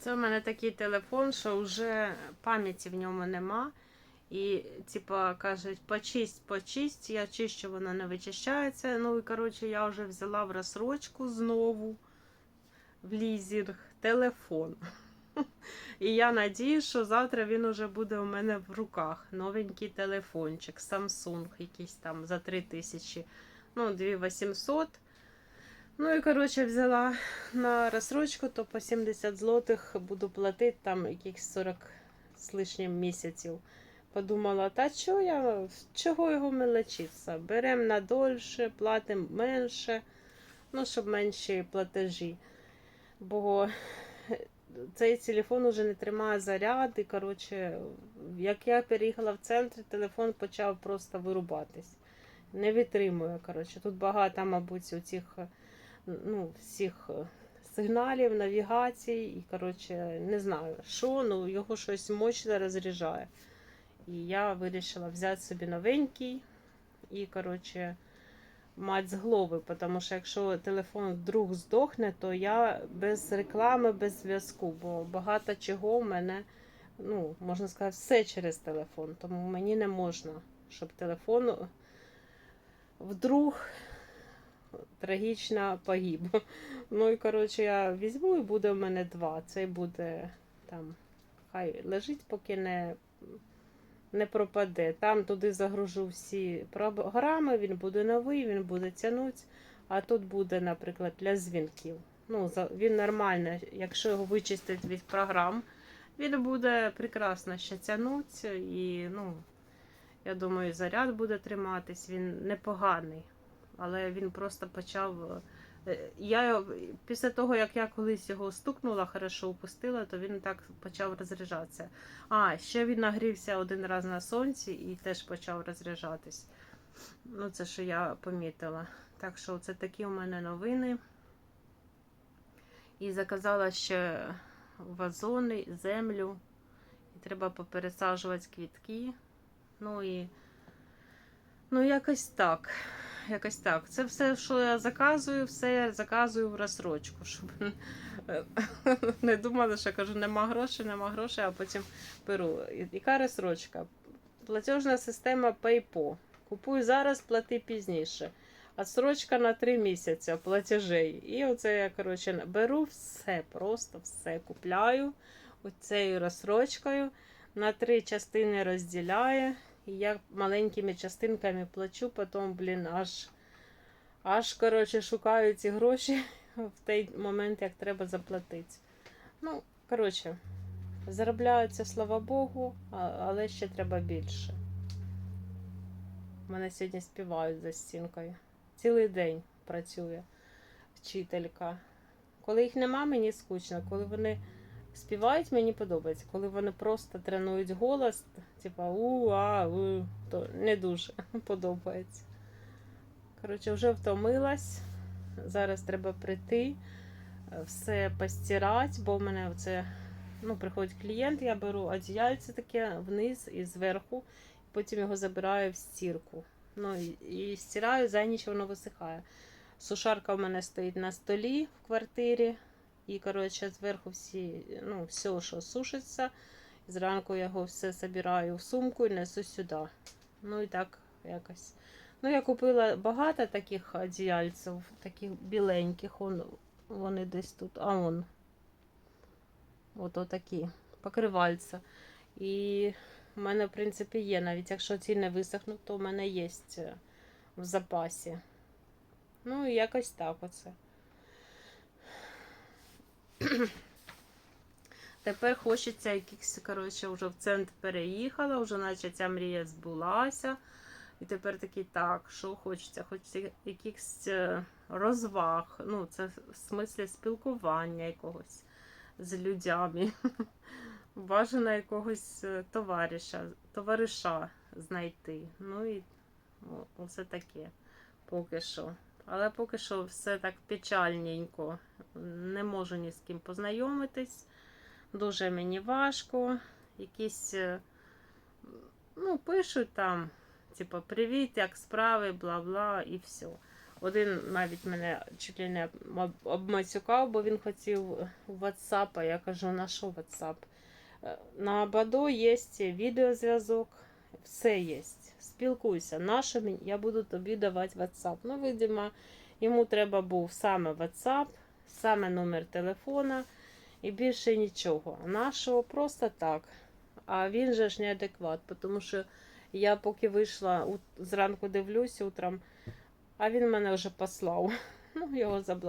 Це у мене такий телефон, що вже пам'яті в ньому нема. І, типа, кажуть, почисть, почисть, я чищу, воно не вичищається. Ну і коротше, я вже взяла в розсрочку знову в лізінг телефон. І я надію, що завтра він уже буде у мене в руках. Новенький телефончик, Samsung, якийсь там за 3000, ну, 2800. Ну і коротше взяла на розсрочку, то по 70 злотих буду платити там якихось 40 з лишнім місяців. Подумала, та чого я, чого його мелочиться? Беремо на дольше, платимо менше, ну, щоб менші платежі. Бо цей телефон уже не тримає заряд, і коротше, як я переїхала в центр, телефон почав просто вирубатись. Не витримує. коротше. Тут багато, мабуть, у цих ну, всіх е, сигналів, навігацій, і, коротше, не знаю, що, ну його щось мощно розряджає. І я вирішила взяти собі новенький і, коротше, мать з голови, тому що якщо телефон вдруг здохне, то я без реклами, без зв'язку, бо багато чого в мене, ну, можна сказати, все через телефон. Тому мені не можна, щоб телефон вдруг трагічно погиб. Ну і коротше, я візьму і буде в мене два. Цей буде там, хай лежить, поки не не пропаде. Там туди загружу всі програми, він буде новий, він буде тягнути. А тут буде, наприклад, для дзвінків. Ну, він нормально, якщо його вичистити від програм, він буде прекрасно ще тягнути. І, ну, я думаю, заряд буде триматись, він непоганий. Але він просто почав. е, Я після того, як я колись його стукнула, хорошо упустила, то він так почав розряджатися. А, ще він нагрівся один раз на сонці і теж почав розряджатись. Ну, це що я помітила. Так що це такі у мене новини. І заказала ще вазони, землю. І треба попересаджувати квітки. Ну і ну, якось так. Якось так. Це все, що я заказую, все я заказую в розсрочку, щоб не думали, що кажу, нема грошей, нема грошей, а потім беру. Яка розсрочка? Платежна система PayPal. Купую зараз, плати пізніше. А срочка на 3 місяці платежей. І оце я, коротше, беру все, просто все купляю оцею розсрочкою. На три частини розділяю. І я маленькими частинками плачу, потім, блін, аж, аж коротше, шукаю ці гроші в той момент, як треба заплатити. Ну, коротше, заробляються, слава Богу, але ще треба більше. Мене сьогодні співають за стінкою. Цілий день працює вчителька. Коли їх нема, мені скучно. Коли вони співають, мені подобається. Коли вони просто тренують голос, типа у, а, у, то не дуже подобається. Коротше, вже втомилась. Зараз треба прийти, е, все постирати, бо в мене це, ну, приходить клієнт, я беру одіяльце таке вниз і зверху, потім його забираю в стірку. Ну, і стираю, за ніч воно висихає. Сушарка в мене стоїть на столі в квартирі. І, коротше, зверху всі, ну, все, що сушиться. Зранку я його все збираю в сумку і несу сюди. Ну і так якось. Ну, я купила багато таких одіяльців, таких біленьких. Он, вони десь тут. А он. От отакі. Покривальця. І в мене, в принципі, є. Навіть якщо ці не висохнуть, то в мене є е, в запасі. Ну, і якось так оце. Тепер хочеться якихось, коротше, вже в центр переїхала, вже наче ця мрія збулася. І тепер такий так, що хочеться? Хочеться якихось е, розваг. Ну, це в смислі спілкування якогось з людьми. Бажано якогось е, товариша, товариша знайти. Ну і оце таке поки що. Але поки що все так печальненько. Не можу ні з ким познайомитись. Дуже мені важко. Якісь, е, ну, пишуть там, типу, привіт, як справи, бла-бла, і все. Один навіть мене чуть не обмацюкав, бо він хотів WhatsApp, я кажу, на що WhatsApp? Е, На Бадо є відеозв'язок, все є. Спілкуйся. Наше я буду тобі давати WhatsApp. Ну, видимо, йому треба був саме WhatsApp, саме номер телефона і більше нічого. Нашого просто так. А він же ж неадекват, тому що я поки вийшла зранку дивлюсь утром, а він мене вже послав. Ну, його заблокував.